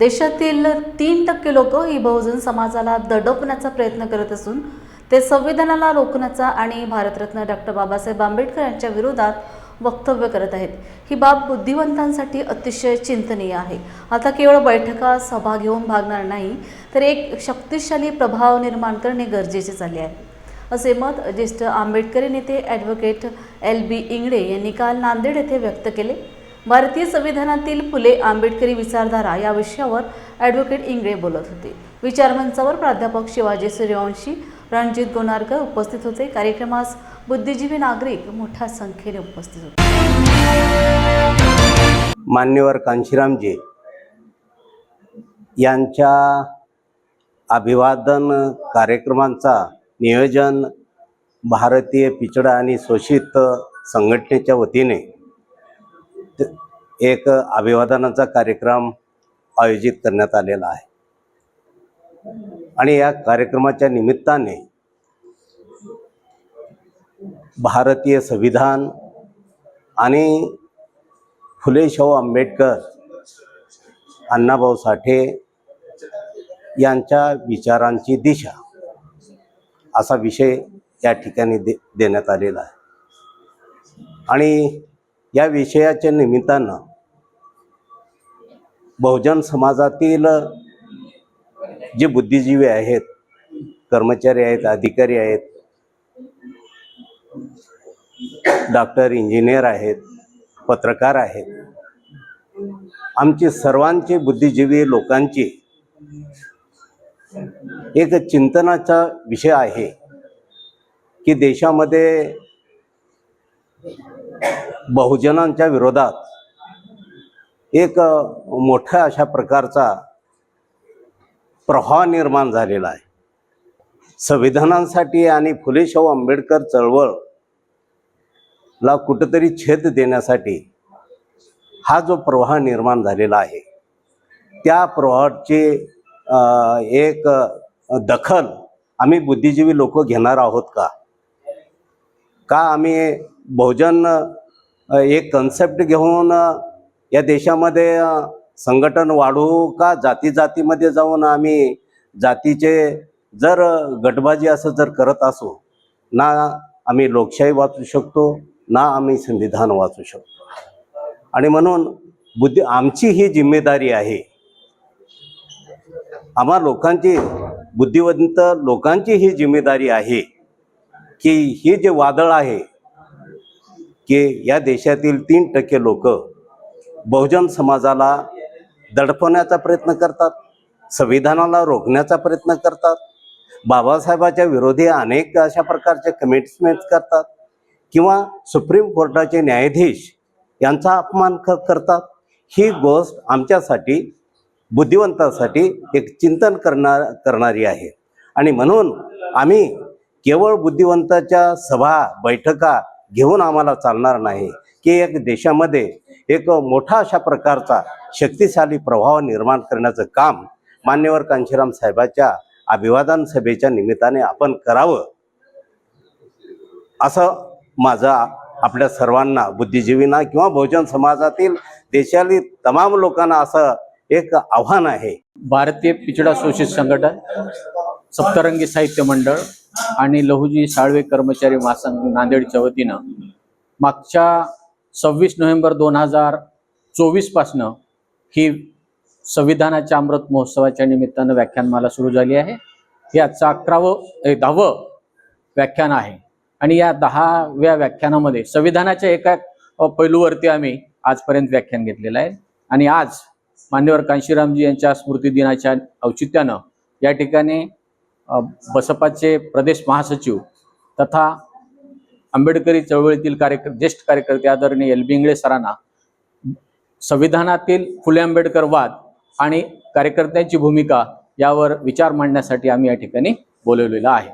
देशातील तीन टक्के लोक ही बहुजन समाजाला दडपण्याचा प्रयत्न करत असून ते संविधानाला रोखण्याचा आणि भारतरत्न डॉक्टर बाबासाहेब आंबेडकर यांच्या विरोधात वक्तव्य करत आहेत. ही बाब बुद्धिवंतांसाठी अतिशय चिंतनीय आहे. आता केवळ बैठका सभा घेऊन भागणार नाही तर एक शक्तिशाली प्रभाव निर्माण करणे गरजेचे झाले आहे. असे मत ज्येष्ठ आंबेडकरी नेते ॲडव्होकेट एल बी इंगडे यांनी काल नांदेड येथे व्यक्त केले. भारतीय संविधानातील फुले आंबेडकरी विचारधारा या विषयावर ॲडव्होकेट इंगळे बोलत होते. विचारमंचावर प्राध्यापक शिवाजी सूर्यवंशी रणजित गोनारकर उपस्थित होते. कार्यक्रमास बुद्धिजीवी नागरिक मोठ्या संख्येने उपस्थित होते. मान्यवर कांशीरामजी यांच्या अभिवादन कार्यक्रमांचा नियोजन भारतीय पिछडा आणि शोषित संघटनेच्या वतीने एक अभिवादनाचा कार्यक्रम आयोजित करण्यात आलेला आहे. आणि या कार्यक्रमाच्या निमित्ताने भारतीय संविधान आणि फुले शाहू आंबेडकर अण्णाभाऊ साठे यांच्या विचारांची दिशा असा विषय या ठिकाणी दे देण्यात आलेला आहे. आणि या विषयाच्या निमित्तानं बहुजन समाजातील जे बुद्धिजीवी आहेत कर्मचारी आहेत अधिकारी आहेत डॉक्टर इंजिनियर आहेत पत्रकार आहेत आमचे सर्वांची बुद्धिजीवी लोकांची एक चिंतनाचा विषय आहे की देशामध्ये बहुजनांच्या विरोधात एक मोठ्या अशा प्रकारचा प्रवाह निर्माण झालेला आहे. संविधानांसाठी आणि फुले शाहू आंबेडकर चळवळ ला कुठंतरी छेद देण्यासाठी हा जो प्रवाह निर्माण झालेला आहे त्या प्रवाहाची एक दखल आम्ही बुद्धिजीवी लोक घेणार आहोत का? का आम्ही बहुजन एक कन्सेप्ट घेऊन या देशामध्ये संघटन वाढू का? जाती जातीमध्ये जाऊन आम्ही जातीचे जर गटबाजी असं जर करत असू ना आम्ही लोकशाही वाचू शकतो ना आम्ही संविधान वाचू शकतो. आणि म्हणून बुद्धी आमची ही जिम्मेदारी आहे. आम्हा लोकांची बुद्धिवंत लोकांची ही जिम्मेदारी आहे की हे जे वादळ आहे की या देशातील तीन टक्के लोक बहुजन समाजाला दडपवण्याचा प्रयत्न करतात संविधानाला रोखण्याचा प्रयत्न करतात. बाबासाहेबाच्या विरोधी अनेक अशा प्रकारचे कमिटमेंट्स करतात किंवा सुप्रीम कोर्टाचे न्यायाधीश यांचा अपमान क करतात. ही गोष्ट आमच्यासाठी बुद्धिवंतासाठी एक चिंतन करणार करणारी आहे. आणि म्हणून आम्ही केवळ बुद्धिवंताच्या सभा बैठका घेऊन आम्हाला चालणार नाही. की एक देशामध्ये एक मोठा अशा प्रकारचा शक्तिशाली प्रभाव निर्माण करण्याचं काम मान्यवर कांशीराम साहेबाच्या अभिवादन सभेच्या निमित्ताने आपण करावं असं माझा आपल्या सर्वांना बुद्धिजीवींना किंवा बहुजन समाजातील देशातील तमाम लोकांना असं एक आव्हान आहे. भारतीय पिछडा शोषित संघटन सप्तरंगी साहित्य मंडळ आणि लहुजी साळवे कर्मचारी महासंघ नांदेडच्या वतीनं मागच्या सव्वीस नोव्हेंबर दोन हजार चोवीसपासनं ही संविधानाच्या अमृत महोत्सवाच्या निमित्तानं व्याख्यानमाला सुरू झाली आहे. याचं अकरावं दहावं व्याख्यान आहे. आणि या दहाव्या व्याख्यानामध्ये संविधानाच्या एका पैलूवरती आम्ही आजपर्यंत व्याख्यान घेतलेलं आहे. आणि आज मान्यवर कांशीरामजी यांच्या स्मृती दिनाच्या औचित्यानं या ठिकाणी बसपाचे प्रदेश महासचिव तथा आंबेडकरी चळवळीतील कार्यकर् ज्येष्ठ कार्यकर्ते आदरणीय एल बी इंगळे सरांना संविधानातील फुले आंबेडकर वाद आणि कार्यकर्त्यांची भूमिका यावर विचार मांडण्यासाठी आम्ही या ठिकाणी बोलवलेलं आहे.